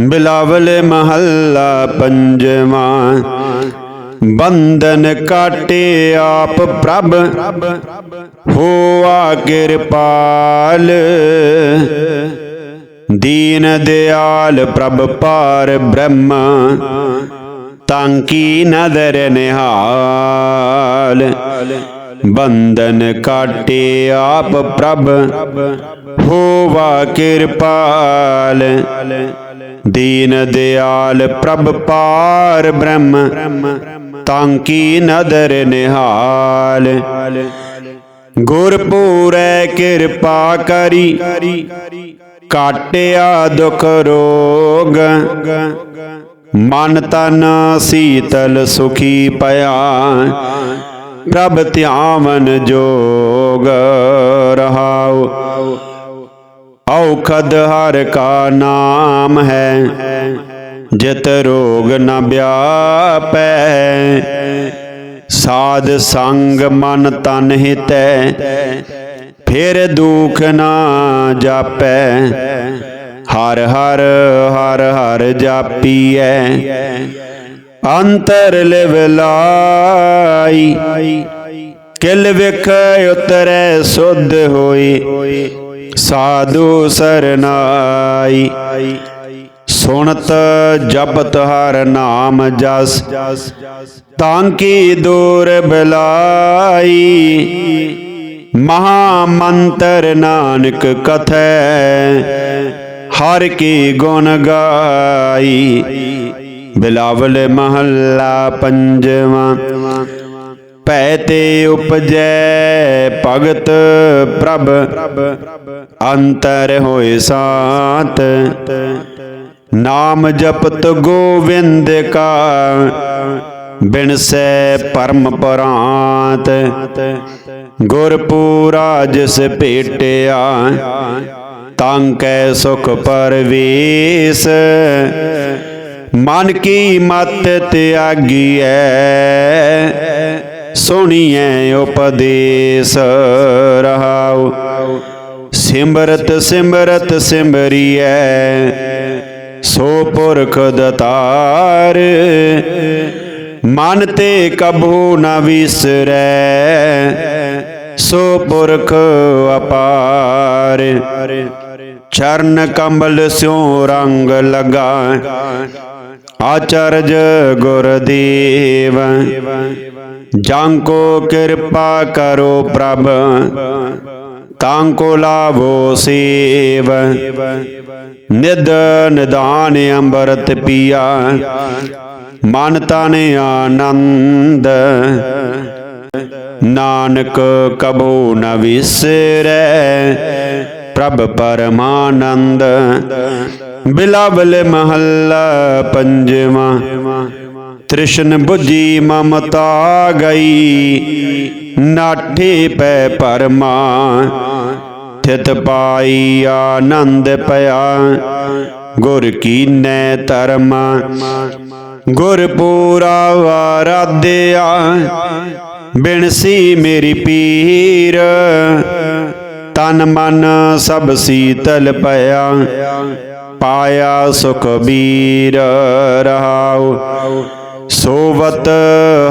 ਬਿਲਾਵਲ ਮਹੱਲਾ ਪੰਜਵਾਂ। ਬੰਧਨ ਕਾਟੇ ਆਪ ਪ੍ਰਭ, ਹੋਆ ਕਿਰਪਾਲ। ਦੀਨ ਦਿਆਲ ਪ੍ਰਭ ਪਾਰ ਬ੍ਰਹਮ, ਤਾਂ ਕੀ ਨਦਰ ਨਿਹਾਲ। ਬੰਧਨ ਕਾਟੇ ਆਪ ਪ੍ਰਭ ਹੋਵਾ ਕਿਰਪਾਲ। ਦੀਨ ਦਿਆਲ ਪ੍ਰਭ ਪਾਰ ਬ੍ਰਹਮ, ਤਾਂ ਕੀ ਨਦਰ ਨਿਹਾਲ? ਗੁਰ ਪੂਰੈ ਕਿਰਪਾ ਕਰੀ, ਕਾਟਿਆ ਦੁਖ ਰੋਗ। ਮਨ ਤਨ ਸੀਤਲ ਸੁਖੀ ਪਿਆ, ਪ੍ਰਭ ਧਿਆਵਨ ਜੋਗ ਰਹਾਉ। ਔਖਦ ਹਰ ਕਾ ਨਾਮ ਹੈ। ਜਿਤ ਰੋਗ ਨ ਵਿਆਪੈ। ਸਾਧ ਸੰਗ ਮਨ ਤਨ ਹਿਤੈ। ਫਿਰ ਦੁਖ ਨਾ ਜਾਪੈ। ਹਰ ਹਰ ਹਰ ਹਰ ਜਾਪੀਐ। ਅੰਤਰ ਲਿਵ ਲਾਈ। ਕਿਲ ਵਿਖ ਉਤਰੈ, ਸੁਧ ਹੋਈ ਸਾਧੂ ਸਰਨਾਈ, ਸੁਣਤ ਜਪਤ ਹਰ ਨਾਮ ਜਸ, ਤਾਂ ਕੀ ਦੂਰ ਬਲਾਈ? ਮਹਾ ਮੰਤਰ ਨਾਨਕ ਕਥੈ, ਹਰ ਕੀ ਗੁਣ ਗਾਈ। ਬਿਲਾਵਲ ਮਹੱਲਾ ਪੰਜਵਾਂ ਪੈ ਤੇ ਉਪਜੈ ਭਗਤ ਪ੍ਰਭ। ਅੰਤਰ ਹੋਏ ਸਾਤ। ਨਾਮ ਜਪਤ ਗੋਵਿੰਦ ਕਾ। ਬਿਨਸੈ ਪਰਮ ਪਰਾਂਤ। ਗੁਰਪੂਰਾ ਜਿਸ ਭੇਟਿਆ, ਤਾਂ ਕੈ ਸੁਖ ਪਰਵੇਸ। ਮਨ ਕੀ ਮਤ ਤਿਆਗੀਐ ਸੁਣੀਐ ਉਪਦੇਸ ਰਹਾਉ। ਸਿਮਰਤ ਸਿਮਰਤ ਸਿਮਰੀਐ, ਸੋ ਪੁਰਖ ਦਤਾਰ। ਮਨ ਤੇ ਕਬੂ ਨਾ ਵਿਸਰੈ, ਸੋ ਪੁਰਖ ਅਪਾਰ। ਚਰਨ ਕੰਬਲ ਸਿਉ ਰੰਗ ਲਗਾ ਆਚਰਜ ਗੁਰਦੇਵ। ਜਾਂ ਕੋ ਕਿਰਪਾ ਕਰੋ ਪ੍ਰਭ, ਤਾਂ ਕੋ ਲਾਭੋ ਸੇਵ। ਨਿਦ ਨਿਦਾਨ ਅੰਮ੍ਰਿਤ ਪੀਆ, ਮਨ ਤਨ ਆਨੰਦ। ਨਾਨਕ ਕਬੂ ਨ ਵਿਸਰੈ, ਪ੍ਰਭ ਪਰਮਾਨੰਦ। ਬਿਲਾਵਲ ਮਹੱਲਾ ਪੰਜਵਾਂ। ਤ੍ਰਿਸ਼ਨ 부ਜੀ ਮਮਤਾ ਗਈ। ਨਾਠੇ ਪੈ ਪਰਮਾ। ਥਿਤ ਪਾਈ ਆਨੰਦ ਪਿਆ। ਗੁਰ ਕੀਨੈ ਧਰਮ। ਗੁਰ ਪੂਰਾ ਵਾਰਾਧਿਆ ਬਿਨਸੀ ਮੇਰੀ ਪੀਰ। ਤਨ ਮਨ ਸਭ ਸੀਤਲ ਪਿਆ। ਪਾਇਆ ਸੁਖ ਬੀਰ ਰਹਾਉ, ਸੋਵਤ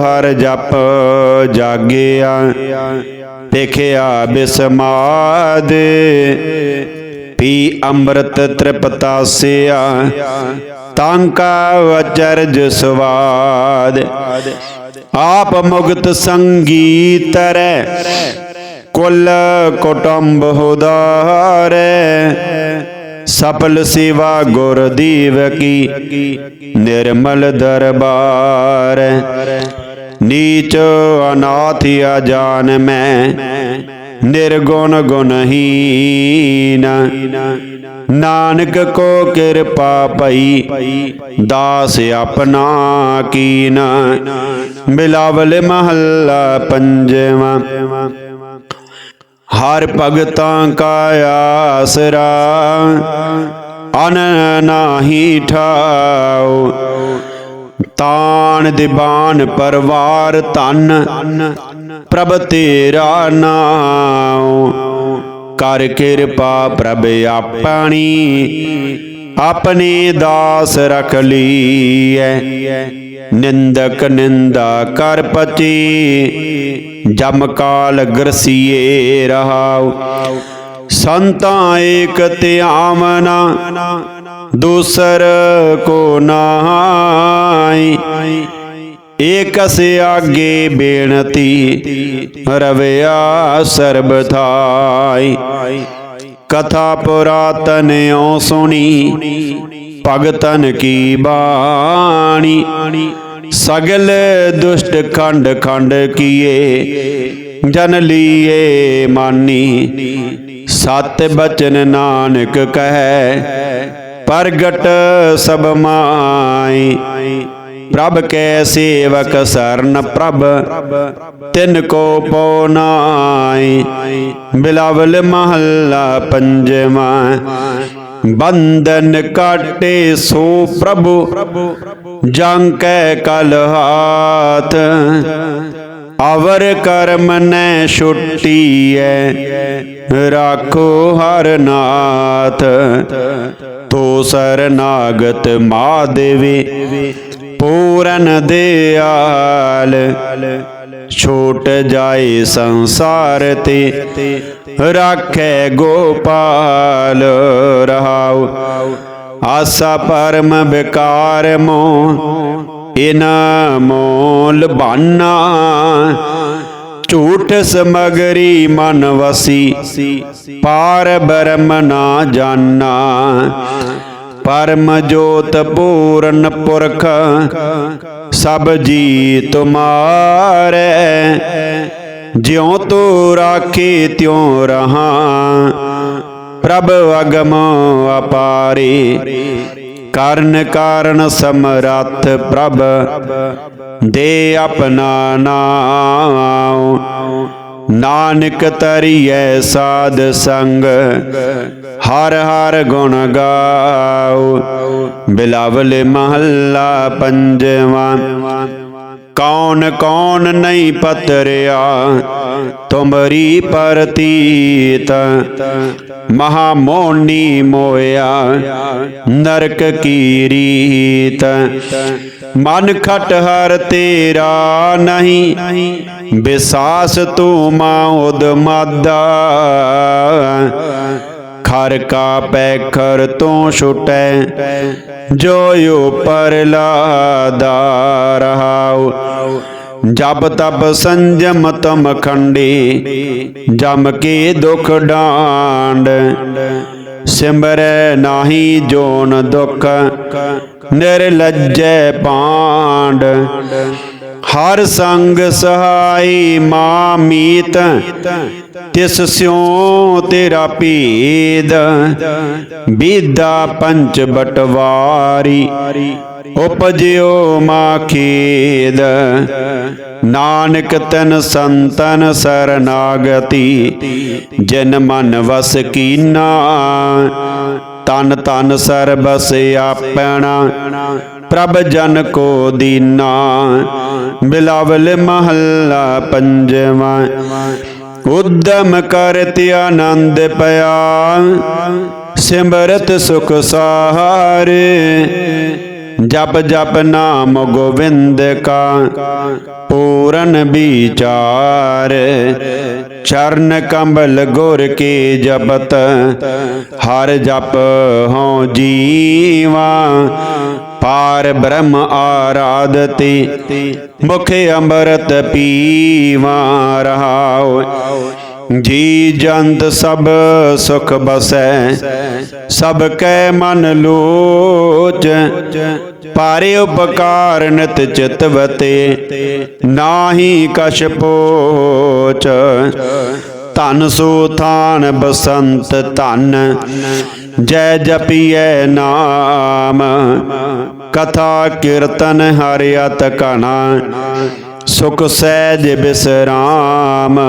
ਹਰ ਜਪ ਜਾਗਿਆ, ਦੇਖਿਆ ਬਿਸਮਾਦ, ਪੀ ਅੰਮ੍ਰਿਤ ਤ੍ਰਿਪਤਾਸਿਆ ਤਾਂਕਾ ਅਚਰਜ ਸਵਾਦ ਆਪ ਮੁਗਤ ਸੰਗੀਤਰੈ ਕੁਲ ਕੁਟੰਬ ਹੁਦਾਰੇ ਸਫਲ ਸੇਵਾ ਗੁਰ ਦੀਵ ਕੀ, ਨਿਰਮਲ ਦਰਬਾਰ। ਨੀਚ ਅਨਾਥ ਅਜਾਨ ਮੈਂ, ਨਿਰਗੁਣ ਗੁਣਹੀਨ। ਨਾਨਕ ਕੋ ਕਿਰਪਾ ਪਈ, ਦਾਸ ਆਪਣਾ ਕੀਨ। ਬਿਲਾਵਲ ਮਹੱਲਾ ਪੰਜਵਾਂ। ਹਰ ਭਗਤਾਂ ਕਾ ਆਸਰਾ, ਅਨ ਨਾਹੀ ਠਾਉ। ਤਾਣ ਦੀਵਾਨ ਪਰਵਾਰ ਧਨ, ਪ੍ਰਭ ਤੇਰਾ ਨਾਮ ਕਰ ਕਿਰਪਾ ਪ੍ਰਭ ਆਪਣੀ, ਆਪਣੇ ਦਾਸ ਰਖ ਲੀਐ ਨਿੰਦਕ ਨਿੰਦਾ ਕਰ ਪਚੀ ਜਮ ਕਾਲ ਗਰਸੀਏ ਰਹਾਉ। ਸੰਤਾਂ ਏਕ ਧਿਆਵਨਾ ਦੂਸਰ ਕੋ ਨਾਹੀ। ਏਕਸ ਆਗੇ ਬੇਨਤੀ, ਰਵਿਆ ਸਰਬ ਥਾਈ। ਕਥਾ ਪੁਰਾਤਨ ਓ ਸੁਣੀ ਭਗਤਨ ਕੀ ਬਾਣੀ? ਸਗਲ ਦੁਸ਼ਟ ਖੰਡ ਖੰਡ ਕੀਏ, ਜਨ ਲੀਏ ਮਾਨੀ। ਸਤ ਬਚਨ ਨਾਨਕ ਕਹੈ, ਪ੍ਰਗਟ ਸਭ ਮਾਈ। ਪ੍ਰਭ ਕੈ ਸੇਵਕ ਸਰਨ ਪ੍ਰਭ, ਤਿਨ ਕੋ ਪਉ ਨਾਈ। ਬਿਲਾਵਲ ਮਹੱਲਾ ਪੰਜਵਾਂ ਬੰਧਨ ਕਾਟੇ ਸੋ ਪ੍ਰਭੂ ਜੰ ਕੈ ਕਲ ਹਾਥ। ਅਵਰ ਕਰਮ ਨੈ ਛੁੱਟੀਐ, ਰਾਖੋ ਹਰ ਨਾਥ। ਤੋ ਸਰਨਾਗਤ ਮਾਦੇਵੇ ਪੂਰਨ ਦਿਆਲ। ਛੋਟ ਜਾਏ ਸੰਸਾਰ ਤੇ, ਰਾਖੈ ਗੋਪਾਲ ਰਹਾਉ। ਆਸਾ ਪਰਮ ਬਿਕਾਰ ਮੋ ਇਨਾ ਮੋਲ ਬਾਨਾ। ਝੂਠ ਸਮਗਰੀ ਮਨ ਵਸੀ, ਪਾਰ ਬਰਮ ਨਾ ਜਾਣਾ ਪਰਮ ਜੋਤ ਪੂਰਨ ਪੁਰਖ, ਸਭ ਜੀ ਤੁਮਾਰੇ ਜਿਉ ਤੂੰ ਰਾਖੀ ਤਿਉ ਰਹਾ, ਪ੍ਰਭ ਅਗਮ ਅਪਾਰੇ। ਕਰਨ ਕਾਰਨ ਸਮਰੱਥ ਪ੍ਰਭ, ਦੇ ਆਪਣਾ ਨਾਮ ਨਾਨਕ ਤਰੀਐ ਸਾਧ ਸੰਗ, ਹਰ ਹਰ ਗੁਣ ਗਾਉ ਬਿਲਾਵਲ ਮਹੱਲਾ ਪੰਜਵਾਂ, ਕੌਣ ਕੌਣ ਨਹੀਂ ਪਤਰਿਆ ਤੁਮਰੀ ਪਰਤੀਤ। ਮਹਾ ਮੋਨੀ ਮੋਇਆ, ਨਰਕ ਕੀ ਰੀਤ। ਮਨ ਖਟ ਹਰ ਤੇਰਾ ਨਹੀਂ ਵਿਸਾਸ ਤੂੰ ਮਾਉਦ ਮਾਦਾ ਖਰ ਕਾ ਪੈਖਰ ਤੋਂ ਛੁਟੈ, ਜੋ ਉਪਰ ਲਾਦਾ ਰਹਾਉ। ਜਬ ਤਪ ਸੰਜਮ ਤਮ ਖੰਡੀ, ਜਮ ਕੇ ਦੁਖ ਡਾਂਡ। ਸਿਮਰੈ ਨਾਹੀ ਜੋਨ ਦੁਖ, ਨਿਰਲਜੈ ਪਾਂਡ। ਹਰ ਸੰਗ ਸਹਾਈ ਮਾ ਮੀਤ, ਤਿਸ ਸਿਉ ਤੇਰਾ ਭੇਦ ਵਿਦਾ ਪੰਚ ਬਟਵਾਰੀ, ਉਪਜਿਓ ਮਾਖੇਦ ਨਾਨਕ ਤਨ ਸੰਤਨ ਸਰਨਾਗਤੀ, ਜਨ ਮਨ ਵਸ ਕੀਨਾ। ਤਨ ਤਨ ਸਰਬਸ ਆਪਣਾ। ਪ੍ਰਭ ਜਨ ਕੋ ਦੀਨਾ, ਬਿਲਾਵਲ ਮਹੱਲਾ ਪੰਜਵਾਂ। ਉਦਮ ਕਰਤਿ ਆਨੰਦ ਪਿਆ, ਸਿਮਰਤ ਸੁਖ ਸਹਾਰੇ। ਜਪ ਜਪ ਨਾਮ ਗੋਵਿੰਦ ਕਾ, ਪੂਰਨ ਵਿਚਾਰ। ਚਰਨ ਕੰਬਲ ਗੁਰ ਕੇ ਜਪਤ, ਹਰ ਜਪ ਹਉ ਜੀਵਾ। ਪਾਰ ਬ੍ਰਹਮ ਆਰਾਧਤੀ, ਮੁਖ ਅੰਮ੍ਰਿਤ ਪੀਵਾ ਰਹਾਉ। ਜੀ ਜੰਤ ਸਭ ਸੁਖ ਬਸੈ, ਸਭ ਕੈ ਮਨ ਲੋਚ। ਪਾਰੇ ਉਪਕਾਰ ਨਿਤ ਚਿਤਵਤੇ ਨਾਹੀ ਕਛ ਪੋਚ। ਧਨ ਸੋ ਥਾਨ ਬਸੰਤ ਧਨ ਜੈ ਜਪੀਐ ਨਾਮ, ਕਥਾ ਕੀਰਤਨ ਹਰਿਅਤ ਕਣਾ ਸੁਖ ਸਹਿਜ ਬਿਸਰਾਮ।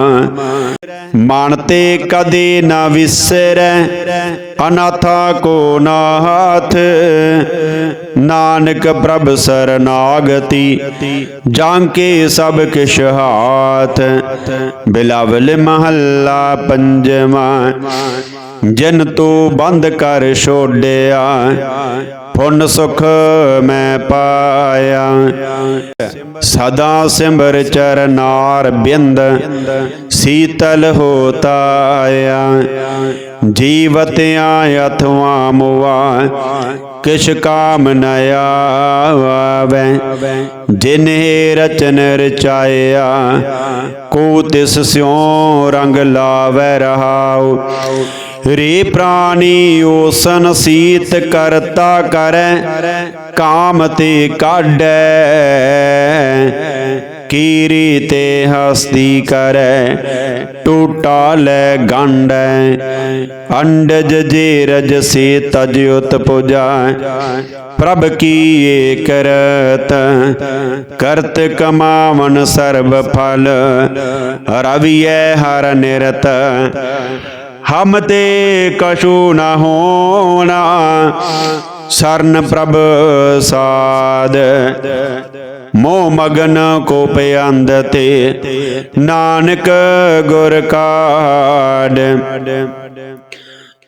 ਮਨ ਤੇ ਕਦੇ ਨਾ ਵਿਸਰੈ, ਅਨਾਥਾ ਕੋ ਨਾਥ। ਨਾਨਕ ਪ੍ਰਭ ਸਰਨਾਗਤੀ ਜਾਂ ਕੇ ਸਭ ਕਿਛ ਹਾਥ। ਬਿਲਾਵਲ ਮਹੱਲਾ ਪੰਜਵਾਂ ਜਿਨ ਤੂੰ ਬੰਦ ਕਰ ਛੋੜਿਆ ਪੁੰਨ ਸੁਖ ਮੈਂ ਪਾਇਆ। ਸਦਾ ਸਿਮਰ ਚਰਨਾਰ ਬਿੰਦ, ਸੀਤਲ ਹੋਤਾਇਆ ਜੀਵਤਿਆਂ ਅਥਵਾ ਮੁਆ, ਕਿਛ ਕਾਮ ਨ ਆਵੈ। ਜਿਨੇ ਰਚਨ ਰਚਾਇਆ, ਕੋ ਤਿਸ ਸਿਉ ਰੰਗ ਲਾਵੈ ਰਹਾਉ। ਰੇ ਪ੍ਰਾਨੀ ਓਸਨ ਸੀਤ ਕਰਤਾ ਕਰੈ, ਕਾਮ ਤੇ ਕਾਢੈ। ਕੀਰੀ ਤੇ ਹਸਤੀ ਕਰੈ, ਟੂਟਾ ਲੈ ਗੰਡੈ। ਅੰਡਜ ਜੇ ਰਜ ਸੇ ਤਜ ਉਤ ਪੁਜਾ, ਪ੍ਰਭ ਕੀਏ ਕਰਤ? ਕਰਤ ਕਮਾਵਨ ਸਰਬ ਫਲ, ਰਵੀਐ ਹਰ ਨਿਰਤ। ਹਮ ਤੇ ਕਛੂ ਨਾ ਹੋਣਾ, ਸਰਨ ਪ੍ਰਭ ਸਾਧ। ਮੋਹ ਮਗਨ ਕੋ ਪਿਆੰਦ ਤੇ, ਨਾਨਕ ਗੁਰ ਕਾਢ।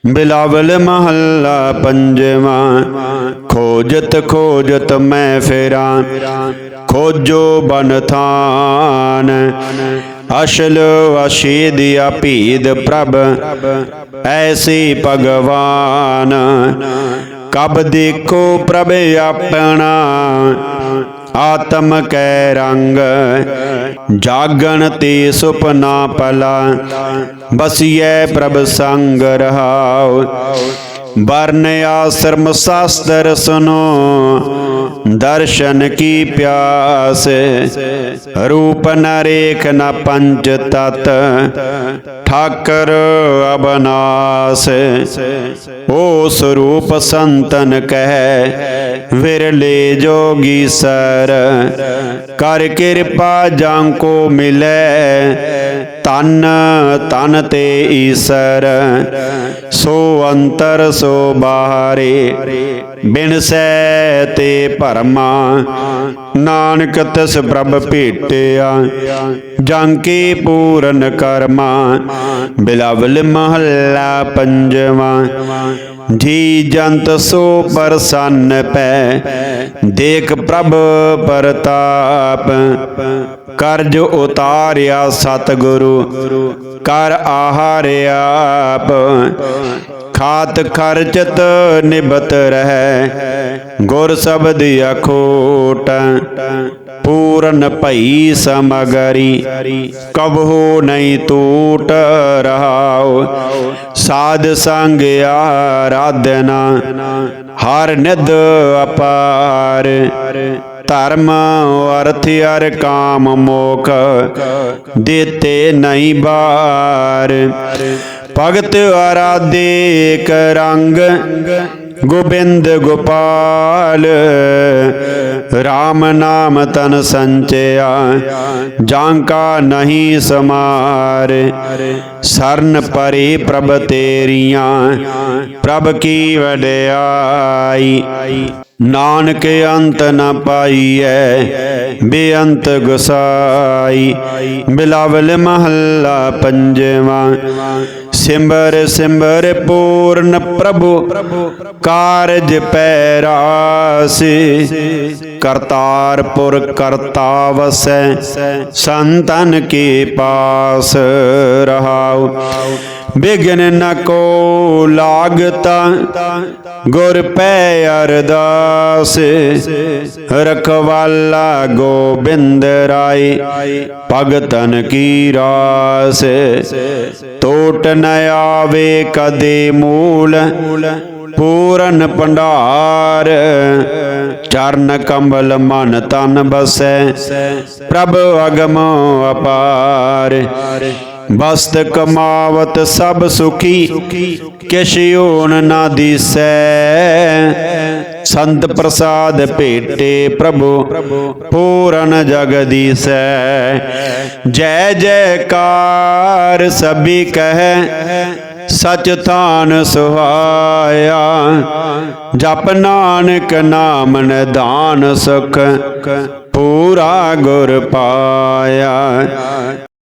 ਬਿਲਾਵਲ ਮਹੱਲਾ ਪੰਜਵਾਂ, ਖੋਜਤ ਖੋਜਤ ਮੈਂ ਫੇਰਾਂ, ਖੋਜੋ ਬਨ ਥਾਨ। ਅਸ਼ਲ ਅਸ਼ੀਦ ਅਪੀਦ ਪ੍ਰਭ, ਐਸੀ ਭਗਵਾਨ। ਕਬ ਦੇਖੋ ਪ੍ਰਭ ਆਪਣਾ ਆਤਮ ਕੈ ਰੰਗ, ਜਾਗਣ ਤੇ ਸੁਪਨਾ ਪਲਾ, ਬਸੀਐ ਪ੍ਰਭ ਸੰਗ ਰਹਾਉ। ਵਰਨ ਆਸ਼ਰਮ ਸ਼ਾਸਤਰ ਸੁਨੋ ਦਰਸ਼ਨ ਕੀ ਪਿਆਸ ਰੂਪ ਨ ਰੇਖ ਨ ਪੰਚ ਤਤ ਠਾਕਰ ਅਬਨਾਸ ਓ ਸਰੂਪ ਸੰਤਨ ਕਹਿ ਵਿਰਲੇ ਜੋਗੀ ਸਰ ਕਰ ਕਿਰਪਾ ਜਾਂ ਕੋ ਮਿਲੈ ਤਨ ਤਨ ਤੇ ਈਸਰ, ਸੋ ਅੰਤਰ ਸੋ ਬਾਹਰੇ, ਬਿਨ ਸੈ ਤੇ ਭਰਮਾ, ਨਾਨਕ ਤਿਸ ਪ੍ਰਭ ਭੇਟਿਆ ਜਾਂ ਕੀ ਪੂਰਨ ਕਰਮਾ, ਬਿਲਾਵਲ ਮਹੱਲਾ ਪੰਜਵਾ ਜੀ ਜੰਤ ਸੋ ਪਰਸੰਨ ਪੈ, ਦੇਖ ਪ੍ਰਭ ਪ੍ਰਤਾਪ। ਕਰਜ ਉਤਾਰਿਆ ਸਤਿਗੁਰੂ, ਕਰ ਆਹਾਰਿਆ ਆਪ। ਖਾਤ ਖਰਚਤ ਨਿਬਤ ਰਹਿ, ਗੁਰ ਸ਼ਬਦ ਅਖੋਟ। ਪੂਰਨ ਭਈ ਸਮਗਰੀ, ਕਬਹੂ ਨਹੀਂ ਟੂਟ ਰਹਾਉ। ਸਾਧ ਸੰਗ ਆਰਾਧਨਾ, ਹਰ ਨਿਦ ਅਪਾਰ। ਧਰਮ ਅਰਥ ਅਰ ਕਾਮ ਮੋਖ, ਦੇਤੇ ਨਹੀਂ ਬਾਰ। ਭਗਤ ਆਰਾਧੇ ਕ ਰੰਗ ਗੋਬਿੰਦ ਗੋਪਾਲ RAM ਨਾਮ ਤਨ ਸੰਚਿਆ, ਜਾਂ ਕਾ ਨਹੀਂ ਸਮਾਰ, ਸਰਨ ਪਰੇ ਪ੍ਰਭ ਤੇਰੀਆਂ, ਪ੍ਰਭ ਕੀ ਵਡਿਆਈ। ਨਾਨਕ ਅੰਤ ਨ ਪਾਈਐ, ਬੇਅੰਤ ਗੁਸਾਈ। ਬਿਲਾਵਲ ਮਹੱਲਾ ਪੰਜਵਾਂ, ਸਿਮਰ ਸਿਮਰ ਪੂਰਨ ਪ੍ਰਭੂ, ਕਾਰਜ ਪੈਰਾਸੀ। ਕਰਤਾਰਪੁਰ ਕਰਤਾ ਵਸੈ ਸੰਤਨ ਕੇ ਪਾਸ ਰਹਾਉ। ਬਿਗਨ ਨ ਕੋ ਲਾਗਤਾ, ਗੁਰ ਪੈ ਅਰਦਾਸ। ਰਖਵਾਲਾ ਗੋਬਿੰਦ ਰਾਏ, ਭਗਤਨ ਕੀ ਰਾਸ। ਟੋਟ ਨ ਆਵੇ ਕਦੇ ਮੂਲ, ਪੂਰਨ ਭੰਡਾਰ। ਚਰਨ ਕੰਬਲ ਮਨ ਤਨ ਬਸੈ। ਪ੍ਰਭ ਅਗਮ ਅਪਾਰ। ਬਸਤ ਕਮਾਵਤ ਸਭ ਸੁਖੀ। ਕਿਛ ਓਨ ਨਾ ਦਿਸੈ। ਸੰਤ ਪ੍ਰਸਾਦ ਭੇਟੇ ਪ੍ਰਭੂ। ਪੂਰਨ ਜਗਦੀਸੈ ਜੈ ਜੈਕਾਰ ਸਭੀ ਕਹੈ। ਸਚ ਥਾਨ ਸੁਹਾਇਆ ਜਪ ਨਾਨਕ ਨਾਮ ਨਿਧਾਨ ਸੁਖ ਪੂਰਾ ਗੁਰ ਪਾਇਆ।